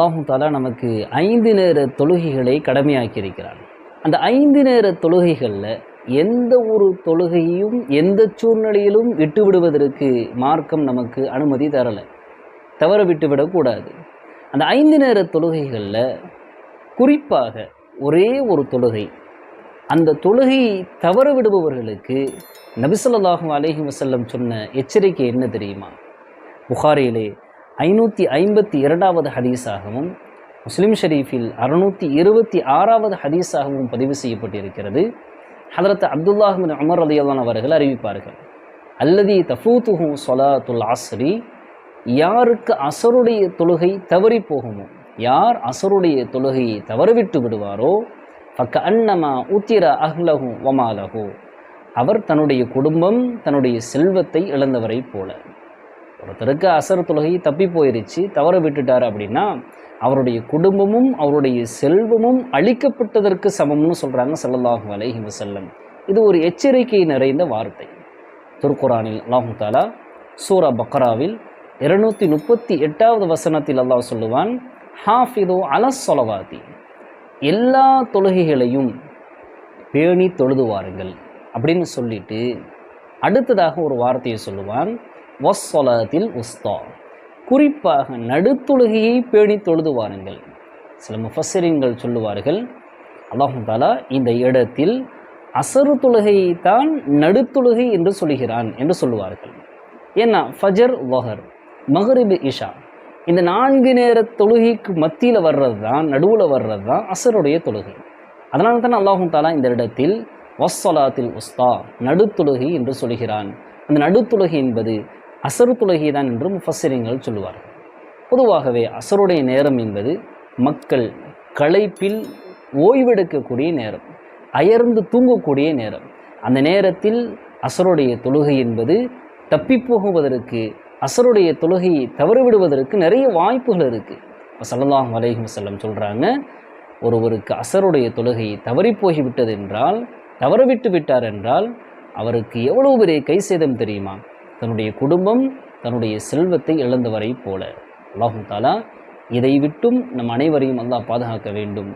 அல்லாஹு தாலா நமக்கு ஐந்து நேர தொழுகைகளை கடமையாக்கி இருக்கிறான் அந்த ஐந்து நேர தொழுகைகளில் எந்த ஒரு தொழுகையும் எந்த சூழ்நிலையிலும் விட்டு விடுவதற்கு மார்க்கம் நமக்கு அனுமதி தரலை. தவற விட்டு விடக்கூடாது அந்த ஐந்து நேர தொழுகைகளில் குறிப்பாக ஒரே ஒரு தொழுகை. அந்த தொழுகையை தவற விடுபவர்களுக்கு நபிசல்லாஹும் அலைஹி வசல்லம் சொன்ன எச்சரிக்கை என்ன தெரியுமா? புகாரிலே ஐநூற்றி ஐம்பத்தி இரண்டாவது ஹதீஸாகவும் முஸ்லிம் ஷெரீஃபில் அறுநூற்றி இருபத்தி ஆறாவது ஹதீஸாகவும் பதிவு செய்யப்பட்டிருக்கிறது. ஹதரத் அப்துல்லாஹின் அமர் அலியல்லான் அவர்கள் அறிவிப்பார்கள் அல்லதி தஃபூத்துஹு சொலாத்துல் ஆஸ்ரி யாருக்கு அசருடைய தொழுகை தவறி போகுமோ யார் அசருடைய தொழுகையை தவறவிட்டு விடுவாரோ பக்க அன்னமா உத்திர அஹ்லஹு வமாலஹு அவர் தன்னுடைய குடும்பம் தன்னுடைய செல்வத்தை இழந்தவரை போல. ஒருத்தருக்கு அசர் தொழுகை தப்பி போயிருச்சு தவற விட்டுட்டார் அப்படின்னா அவருடைய குடும்பமும் அவருடைய செல்வமும் அழிக்கப்பட்டதற்கு சமம்னு சொல்கிறாங்க ஸல்லல்லாஹு அலைஹி வசல்லம் இது ஒரு எச்சரிக்கை நிறைந்த வார்த்தை. திருக்குரானில் அல்லாஹு தாலா சூரா பக்ராவில் இருநூற்றி முப்பத்தி எட்டாவது வசனத்தில் அல்லாஹ் சொல்லுவான் ஹாஃபிதோ அலஸ் சொலவாதி எல்லா தொழுகைகளையும் பேணி தொழுதுவாருங்கள் அப்படின்னு சொல்லிட்டு அடுத்ததாக ஒரு வார்த்தையை சொல்லுவான் வஸ்ஸொலத்தில் உஸ்தா குறிப்பாக நடுத்தொழுகையை பேணி தொழுது வாருங்கள் சில முஃபஸ்ஸரின்கள் சொல்லுவார்கள் அல்லாஹும் தாலா இந்த இடத்தில் அசரு தொழுகையை தான் நடுத்தொழுகை என்று சொல்கிறான் என்று சொல்லுவார்கள். ஏன்னா ஃபஜர் வஹர் மஹரிபு இஷா இந்த நான்கு நேர தொழுகைக்கு மத்தியில் வர்றது தான் நடுவில் வர்றது தான் அசருடைய தொழுகை. அதனால தான் அல்லாஹும் தாலா இந்த இடத்தில் வஸ்ஸலாத்தில் உஸ்தா நடுத்தொழுகை என்று சொல்கிறான். அந்த நடுத்தொழுகை என்பது அசரு தொழுகை தான் என்று முஃபஸ்ஸரிங்கள் சொல்லுவார்கள். பொதுவாகவே அசருடைய நேரம் என்பது மக்கள் களைப்பில் ஓய்வெடுக்கக்கூடிய நேரம் அயர்ந்து தூங்கக்கூடிய நேரம். அந்த நேரத்தில் அசருடைய தொழுகை என்பது தப்பிப்போகுவதற்கு அசருடைய தொழுகையை தவறவிடுவதற்கு நிறைய வாய்ப்புகள் இருக்குது இப்போ சல்லல்லாஹு அலைஹி சொல்கிறாங்க ஒருவருக்கு அசருடைய தொழுகையை தவறி போய்விட்டது என்றால் தவறவிட்டு விட்டார் என்றால் அவருக்கு எவ்வளவு பெரிய கை சேதம் தெரியுமா? தன்னுடைய குடும்பம் தன்னுடைய செல்வத்தை இழந்தவரை போல. அல்லாஹு தாலா இதை விட்டும் நம் அனைவரையும் அல்லாஹ் பாதுகாக்க வேண்டும்.